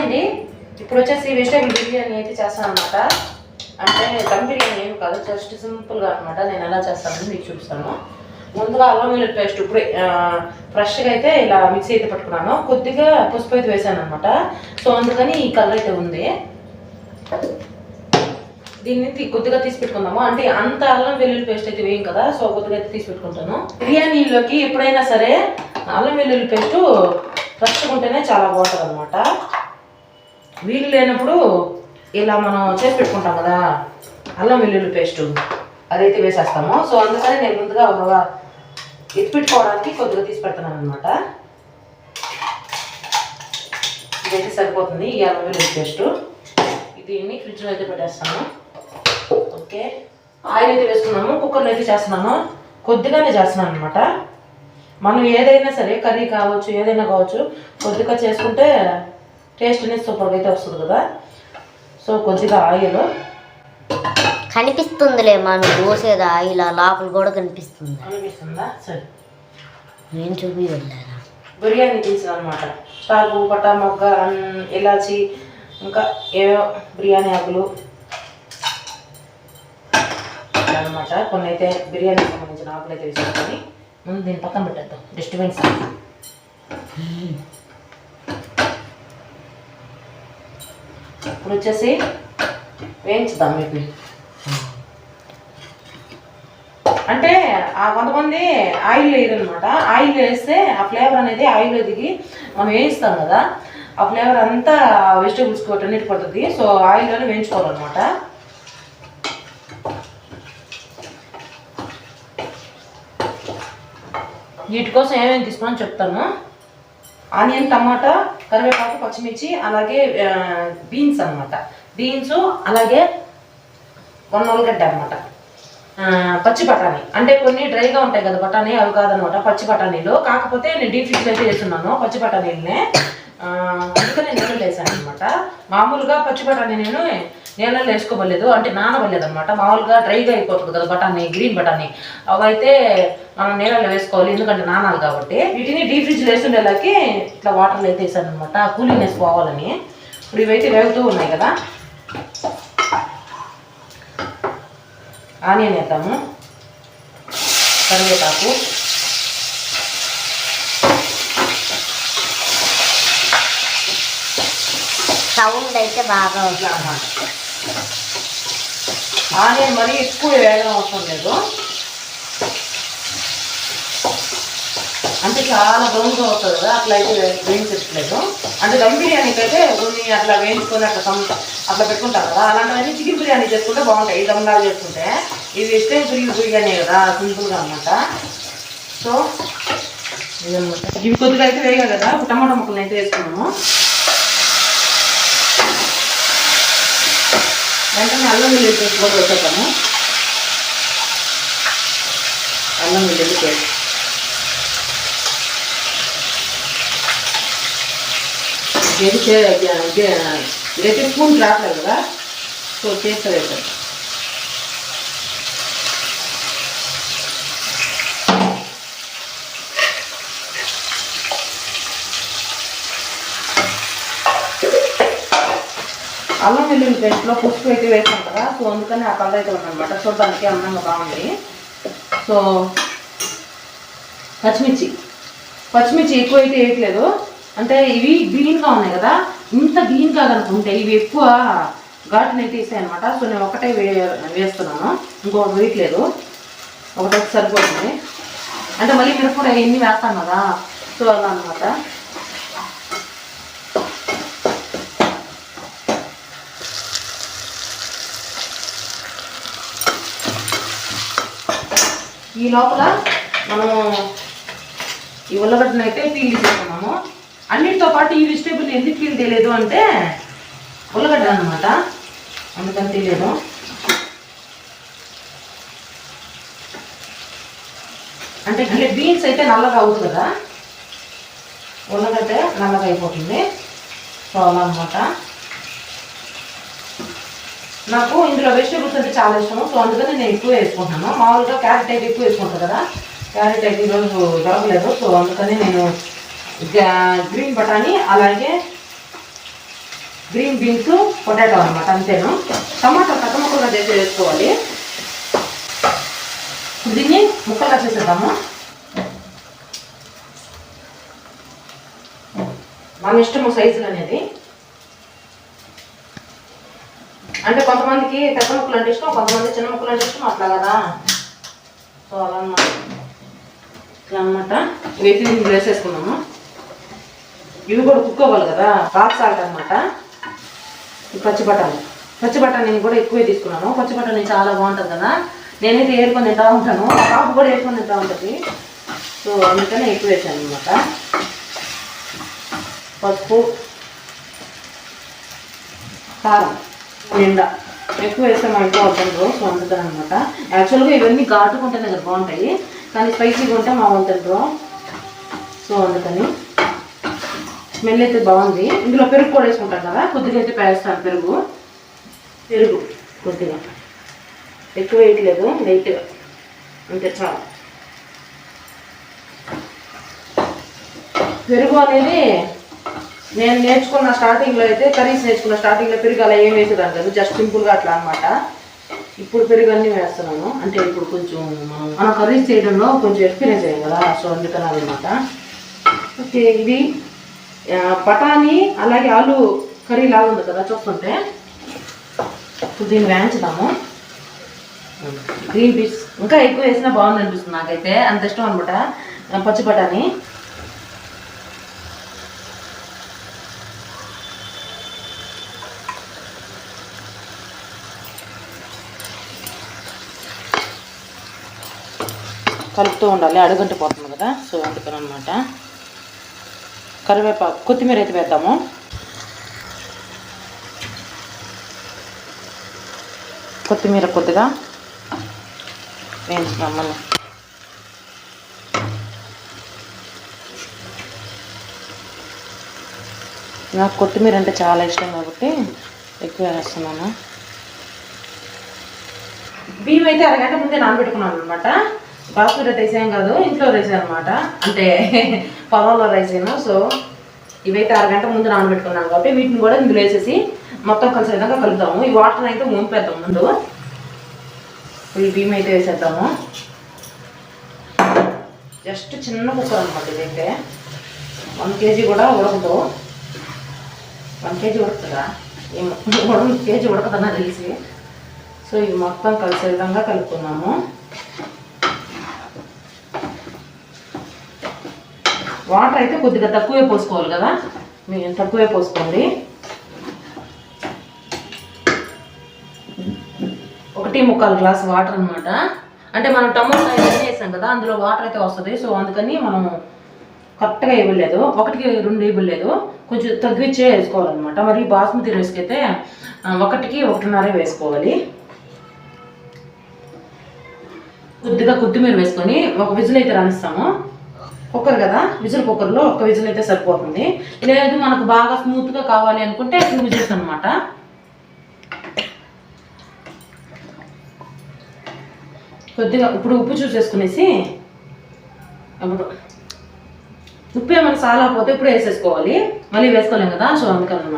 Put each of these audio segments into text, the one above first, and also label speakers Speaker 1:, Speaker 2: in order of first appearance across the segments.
Speaker 1: అండి ఇప్పుడు వచ్చేసి వెజిటేబుల్ బిర్యానీ అయితే చేస్తాను అనమాట అంటే దమ్ బిర్యానీ ఏం కాదు జస్ట్ సింపుల్గా అనమాట నేను ఎలా చేస్తానని మీకు చూపిస్తాను. ముందుగా అల్లం వెల్లుల్లి పేస్ట్ ఇప్పుడు ఫ్రెష్గా అయితే ఇలా మిక్సీ అయితే పట్టుకున్నాను. కొద్దిగా పసుపు అయితే వేసాను అనమాట సో అందుకని ఈ కలర్ అయితే ఉంది. దీన్ని తీ- కొద్దిగా తీసి పెట్టుకుందాము. అంటే అంత అల్లం వెల్లుల్లి పేస్ట్ అయితే వేయం కదా సో కొద్దిగా అయితే తీసి పెట్టుకుంటాను. బిర్యానీలోకి ఎప్పుడైనా సరే అల్లం వెల్లుల్లి పేస్ట్ ఫ్రెష్గా ఉంటేనే చాలా బాగుంటుంది అనమాట వీలు లేనప్పుడు ఇలా మనం చేసి పెట్టుకుంటాం కదా. అల్లం వెల్లుల్లి పేస్ట్ అదైతే వేసేస్తాము. సో అందుకని నేను ముందుగా ఒక ఎత్తి పెట్టుకోవడానికి కొద్దిగా తీసి పెడుతున్నాను అనమాట ఇదైతే సరిపోతుంది ఈ అల్లం వెల్లుల్లి పేస్ట్. దీన్ని ఫ్రిడ్జ్లో అయితే పెట్టేస్తాను. ఓకే. ఆయిల్ అయితే వేసుకున్నాము కుక్కర్లో అయితే చేస్తున్నాను. కొద్దిగానే చేస్తున్నాను అనమాట మనం ఏదైనా సరే కర్రీ కావచ్చు ఏదైనా కావచ్చు కొద్దిగా చేసుకుంటే టేస్ట్ అనేది సూపర్గా అయితే వస్తుంది కదా. సో కొద్దిగా ఆయిల్.
Speaker 2: కనిపిస్తుందిలే మనం పోసేది ఆయిల్ లోపల కూడా కనిపిస్తుంది.
Speaker 1: అనిపిస్తుందా సరే.
Speaker 2: నేను చూపి వెళ్ళారా
Speaker 1: బిర్యానీ తీసిన అనమాట స్టాకు పట్టా మొగ్గ ఇలాచి ఇంకా ఏవో బిర్యానీ ఆకులు. అనమాట కొన్ని అయితే బిర్యానీకి సంబంధించిన ఆకులు అయితే వేసుకొని ముందు దీని పక్కన పెట్టేద్దాం. డిస్టర్బెన్స్ ఇప్పుడు వచ్చేసి వేయించుదాం మీకు అంటే ఆ కొంతమంది ఆయిల్ వేయరనమాట ఆయిల్ వేస్తే ఆ ఫ్లేవర్ అనేది ఆయిల్ దిగి మనం వేయిస్తాం కదా. ఆ ఫ్లేవర్ అంతా వెజిటేబుల్స్ అన్నిటి పడుతుంది. సో ఆయిల్లోనే వేయించుకోవాలన్నమాట. వీటి కోసం ఏమేమి తీసుకున్నాను చెప్తాను? ఆనియన్ టమాటా కరివేపాకు పచ్చిమిర్చి అలాగే బీన్స్ అనమాట బీన్స్ అలాగే వన్ ఉల్లగడ్డ అనమాట పచ్చి బఠానీ. అంటే కొన్ని డ్రైగా ఉంటాయి కదా బఠానీ అవి కాదనమాట పచ్చి బఠానీలు. కాకపోతే నేను డీప్ ఫ్రిడ్జ్లో అయితే వేస్తున్నాను పచ్చి బఠానీలనే. ఆ, అందుకనే నీళ్ళు వేసాను అనమాట మామూలుగా పచ్చి బఠానీ నేను నీళ్ళలో వేసుకోవలేదు అంటే నానవలేదు అనమాట మామూలుగా డ్రైగా అయిపోతుంది కదా బఠానీ గ్రీన్ బఠానీ. అవైతే మనం నీళ్ళలో వేసుకోవాలి. ఎందుకంటే నానాలి కాబట్టి. వీటిని డీప్ ఫ్రిడ్జ్ వేస్తుండేలాకి ఇట్లా వాటర్లో అయితే వేసాను అనమాట కూలింగ్నెస్ పోవాలని. ఇప్పుడు ఇవైతే వేగుతూ ఉన్నాయి కదా. ఆనియన్ వేద్దాము. కరివేపాకు.
Speaker 2: సౌండ్ అయితే బాగా వస్తుంది.
Speaker 1: ఇట్లా అన్నమాట ఆనియన్ మరీ ఎక్కువ వేగడం అవసరం లేదు. అంటే చాలా బ్రౌన్గా అవుతుంది కదా అట్లా అయితే వేయించట్లేదు. అంటే దమ్ బిర్యానీకి అయితే కొన్ని అట్లా వేయించుకొని అట్లా సమ్ అట్లా పెట్టుకుంటారు కదా అలాంటివన్నీ చికెన్ బిర్యానీ చేసుకుంటే బాగుంటాయి. ఈ దమ్లాగా చేసుకుంటే ఇది ఇష్టం బిర్యానీ బిర్యానీ కదా సింపుల్గా అనమాట సో ఇదన్నమాట. ఇవి కొద్దిగా అయితే వేగాయి కదా టమాటా ముక్కలు అయితే వేసుకున్నాము. వెంటనే అల్లం వెల్లుల్లి పేస్ట్ కూడా వేసేద్దాము. అల్లం వెల్లుల్లి పేస్ట్. ఇది ఇది- ఇదైతే స్పూన్ రావట్లేదు కదా? సో చేస్తే వేసేద్దాం అల్లం వెల్లుల్లి పేస్ట్లో పసుపు అయితే వేసాం కదా సో అందుకని ఆ కలర్ అయితే ఉందన్నమాట చూడడానికి అందంగా బాగుంది. సో పచ్చిమిర్చి. పచ్చిమిర్చి ఎక్కువ అయితే వేయట్లేదు. అంటే ఇవి గ్రీన్గా ఉన్నాయి కదా? ఇంత గ్రీన్గా కనుకుంటే ఇవి ఎక్కువ ఘాటుని అయితే అనమాట సో నేను ఒకటే వే వేస్తున్నాను. ఇంకొకటి వేయట్లేదు. ఒకటే సరిపోతుంది. అంటే మళ్ళీ మిరపకాయ ఎన్ని వేస్తాం కదా? సో అలా అనమాట ఈ లోపల మనము ఈ ఉల్లగడ్డనైతే పీల్ చేసుకున్నాము అన్నిటితో పాటు ఈ వెజిటేబుల్ ఎందుకు ఫీల్ తెలియదు అంటే ఉల్లగడ్డ అనమాట అందుకని తెలియదు. అంటే అంటే బీన్స్ అయితే నల్లగా అవుతుంది కదా? ఉల్లగడ్డ నల్లగా అయిపోతుంది. సో అలా అనమాట నాకు ఇందులో వెజిటేబుల్స్ అంటే చాలా ఇష్టము. సో అందుకని నేను ఎక్కువ వేసుకుంటున్నాను. మామూలుగా క్యారెట్ అయితే ఎక్కువ వేసుకుంటాను కదా? క్యారెట్ అయితే ఈరోజు దొరకలేదు. సో అందుకని నేను గ్రీన్ బఠానీ అలాగే గ్రీన్ బీన్స్ పొటాటో అనమాట అంతేను? టమాటా కథ ముక్కలుగా చేసి వేసుకోవాలి. దీన్ని ముక్కలుగా చేసేద్దాము? మన ఇష్టము సైజులు అనేది. అంటే కొంతమందికి పెద్ద ముక్కలు అంటే ఇష్టం కొంతమంది చిన్న ముక్కలు అంటే ఇష్టం అట్లా కదా? సో అలా అన్నమాట. ఇట్లా అనమాట వేసి దీంట్లో వేసేసుకున్నాము ఇవి కూడా కుక్ అవ్వాలి కదా. రాక్ సాల్ట్ అనమాట పచ్చి బఠానీ. పచ్చి బఠానీ కూడా ఎక్కువే తీసుకున్నాను. పచ్చి బఠానీ చాలా బాగుంటుంది కదా. నేనైతే ఏరుకొని తింటా ఉంటాను. పాప కూడా ఏరుకొని తింటా ఉంటుంది. సో అందుకనే ఎక్కువ వేసాను అనమాట పసుపు కారం నిండా. ఎక్కువ వేస్తే మా ఇంట్లో వద్దండ్రు సో అందుకని అనమాట యాక్చువల్గా ఇవన్నీ ఘాటుకుంటేనే కదా బాగుంటాయి. కానీ స్పైసీగా ఉంటే మా వద్దండ్రు సో అందుకని. స్మెల్ అయితే బాగుంది. ఇందులో పెరుగు కూడా వేసుకుంటాం కదా? కొద్దిగా అయితే పేస్తాను పెరుగు. పెరుగు కొద్దిగా. ఎక్కువ వేయట్లేదు లైట్గా. అంతే చాలా. పెరుగు అనేది నేను నేర్చుకున్న స్టార్టింగ్లో అయితే కర్రీస్ నేర్చుకున్న స్టార్టింగ్లో పెరుగు అలా ఏం వేసేదాన్ని కాదు. జస్ట్ సింపుల్గా అట్లా అనమాట ఇప్పుడు పెరుగు అన్నీ వేస్తున్నాను. అంటే ఇప్పుడు కొంచెం మనం కర్రీస్ చేయడంలో కొంచెం ఎక్స్పీరియన్స్ అయ్యాం కదా? సో అందుకని అనమాట ఓకే ఇది బఠానీ అలాగే ఆలు కర్రీ లాగా ఉంది కదా చూస్తుంటే. ఇప్పుడు దీన్ని వేయించుదాము. Green peas. ఇంకా ఎక్కువ వేసినా బాగుంది అనిపిస్తుంది నాకైతే. అంత ఇష్టం అనమాట పచ్చి బఠానీ. కలుపుతూ ఉండాలి. అడుగంటి పోతుంది కదా సో అందుకని అనమాట కరివేపాకు కొత్తిమీర అయితే వేద్దాము. కొత్తిమీర కొద్దిగా వేయించుదాం నాకు కొత్తిమీర అంటే చాలా ఇష్టం కాబట్టి ఎక్కువ వేస్తున్నాను. బియ్యం అయితే అరగంట ముందే నానబెట్టుకున్నాను అనమాట బాస్మతి రైస్ కాదు ఇంట్లో వేసాను అనమాట అంటే పొలంలో రైస్ ఏమో సో ఇవైతే అరగంట ముందు నానబెట్టుకున్నాను కాబట్టి వీటిని కూడా ఇందులో వేసేసి మొత్తం కలిసే విధంగా కలుపుతాము. ఈ వాటర్ అయితే ముంపేద్దాం ముందు. ఇప్పుడు ఈ బియ్యం అయితే వేసేద్దాము. జస్ట్ చిన్న కుక్కర్ అనమాట ఇదైతే. వన్ కేజీ కూడా ఉడకదు. వన్ కేజీ ఉడుకుతుందా ఈ వన్ కేజీ ఉడకదన్నా తెలిసి. సో ఇవి మొత్తం కలిసే విధంగా కలుపుకున్నాము. వాటర్ అయితే కొద్దిగా తక్కువే పోసుకోవాలి కదా? మీరు తక్కువే పోసుకోండి. ఒకటి ముక్కాలు గ్లాస్ వాటర్ అనమాట అంటే మనం టమోటా ఇవన్నీ వేసాం కదా అందులో వాటర్ అయితే వస్తుంది. సో అందుకని మనం కరెక్ట్గా ఇవ్వలేదు. ఒకటికి రెండు ఇవ్వలేదు. కొంచెం తగ్గించే వేసుకోవాలన్నమాట. మరి బాస్మతి రైస్కి అయితే ఒకటికి ఒకటిన్నర వేసుకోవాలి. కొద్దిగా కొత్తిమీర వేసుకొని ఒక విజిల్ అయితే రాణిస్తాము కుక్కర్ కదా? విజిల్ కుక్కర్లో ఒక విజిల్ అయితే సరిపోతుంది. లేదు మనకు బాగా స్మూత్గా కావాలి అనుకుంటే టూ విజిల్స్ అనమాట కొద్దిగా ఇప్పుడు ఉప్పు చూసేసుకునేసి అప్పుడు ఉప్పు ఏమైనా చాలా పోతే ఇప్పుడు వేసేసుకోవాలి. మళ్ళీ వేసుకోలేం కదా? సో అందుకని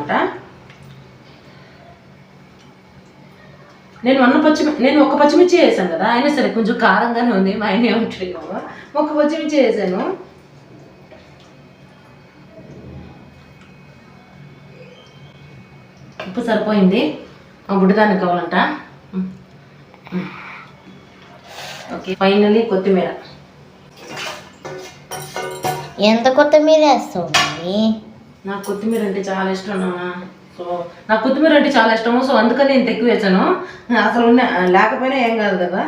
Speaker 1: నేను అన్న పచ్చి నేను ఒక పచ్చిమిర్చి వేసాను కదా అయినా సరే కొంచెం కారంగానే ఉంది మా ఆయన ఏమంటాడు ఒక పచ్చిమిర్చి వేసాను. ఉప్పు సరిపోయింది. ఆ బుడ్డదానికి కావాలంట. ఓకే ఫైనలీ కొత్తిమీర.
Speaker 2: ఎంత కొత్తిమీర వేస్తావు
Speaker 1: నాకు కొత్తిమీర అంటే చాలా ఇష్టం నాన్న సో నాకు కొత్తిమీర అంటే చాలా ఇష్టము సో అందుకని నేను ఎక్కువ వేసాను. అసలు ఉన్న లేకపోయినా ఏం కాదు కదా?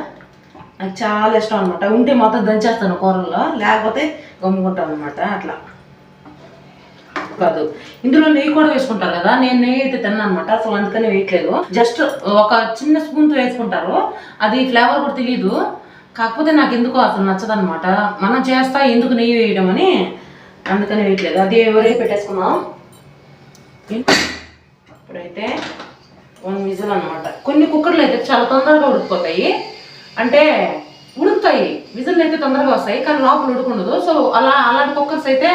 Speaker 1: నాకు చాలా ఇష్టం అనమాట ఉంటే మొత్తం దంచేస్తాను కూరల్లో లేకపోతే గమ్ముకుంటాను అనమాట అట్లా. కాదు. ఇందులో నెయ్యి కూడా వేసుకుంటారు కదా నేను నెయ్యి అయితే తిన్నాను అనమాట అసలు అందుకని వేయట్లేదు. జస్ట్ ఒక చిన్న స్పూన్తో వేసుకుంటారు. అది ఫ్లేవర్ కూడా తెలియదు కాకపోతే నాకు ఎందుకో అసలు నచ్చదనమాట మనం చేస్తా ఎందుకు నెయ్యి వేయడం అని అందుకని వేయట్లేదు. అది ఎవరే పెట్టేసుకున్నాం ఇప్పుడైతే వన్ విజిల్ అనమాట కొన్ని కుక్కర్లు అయితే చాలా తొందరగా ఉడికిపోతాయి. అంటే ఉడుకుతాయి. విజిల్ అయితే తొందరగా వస్తాయి. కానీ లోపల ఉడుకుండదు. సో అలా అలాంటి కుక్కర్స్ అయితే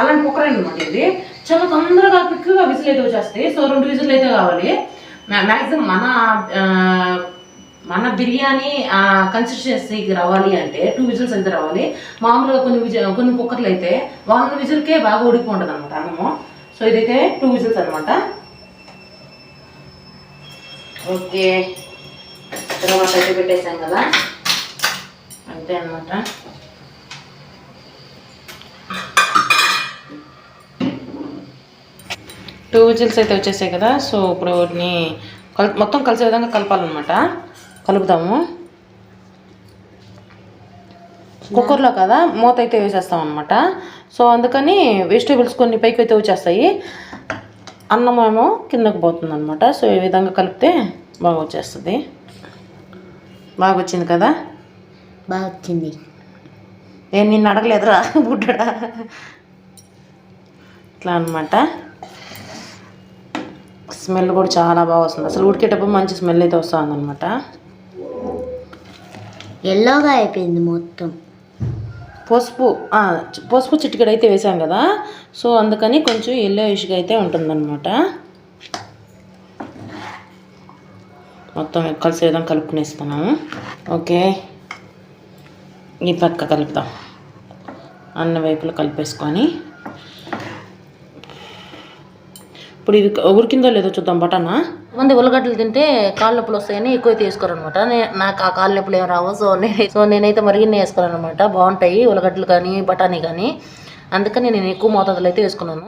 Speaker 1: అలాంటి కుక్కర్ అనమాట ఇది. చాలా తొందరగా క్విక్గా విజిల్ అయితే వచ్చేస్తాయి. సో రెండు విజిల్ అయితే కావాలి. మ్యాక్సిమం మన మన బిర్యానీ కన్సిస్టెన్సీకి రావాలి అంటే టూ విజిల్స్ అయితే రావాలి. మామూలుగా కొన్ని విజిల్ కొన్ని కుక్కర్లు అయితే వన్ విజిల్కే బాగా ఉడికిపోతుంది అనమాట అన్నము. సో ఇదైతే టూ విజిల్స్ అనమాట ఓకే. తర్వాత అయితే పెట్టేసాం కదా? అంతే అనమాట టూ విజిల్స్ అయితే వచ్చేసాయి కదా సో ఇప్పుడు వాటిని కల్ మొత్తం కలిసే విధంగా కలపాలన్నమాట. కలుపుతాము. కుక్కర్లో కదా మూత అయితే వేసేస్తాం అనమాట సో అందుకని వెజిటేబుల్స్ కొన్ని పైకి అయితే వచ్చేస్తాయి. అన్నం ఏమో కిందకు పోతుంది అనమాట సో ఈ విధంగా కలిపితే బాగా వచ్చేస్తుంది బాగా వచ్చింది కదా?
Speaker 2: బాగా వచ్చింది
Speaker 1: నేను నిన్ను అడగలేదురా బుడ్డడా? ఇట్లా అనమాట స్మెల్ కూడా చాలా బాగా వస్తుంది అసలు ఉడికేటప్పుడు మంచి స్మెల్ అయితే వస్తుంది అనమాట
Speaker 2: ఎల్లోగా అయిపోయింది మొత్తం.
Speaker 1: పసుపు పసుపు చిటికెడు అయితే వేసాం కదా. సో అందుకని కొంచెం ఎల్లో ఇష్గా అయితే ఉంటుందన్నమాట. మొత్తం కలిసే విధంగా కలుపుకునేస్తున్నాము. ఓకే. ఈ పక్క కలుపుతాం అన్న వైపులు కలిపేసుకొని. ఇప్పుడు ఇది ఉడికిందో లేదో చూద్దాం బటనా? కొంతమంది ఉల్లగడ్డలు తింటే కాళ్ళ నొప్పులు వస్తాయని ఎక్కువ తీసుకోరనమాట నాకు ఆ కాళ్ళ నొప్పులు ఏం రావు. సో నేను సో నేనైతే మరిగిన్ని వేసుకోను అనమాట బాగుంటాయి ఉల్లగడ్డలు కానీ బఠానీ కానీ. అందుకని నేను ఎక్కువ మోతాదులో అయితే వేసుకున్నాను.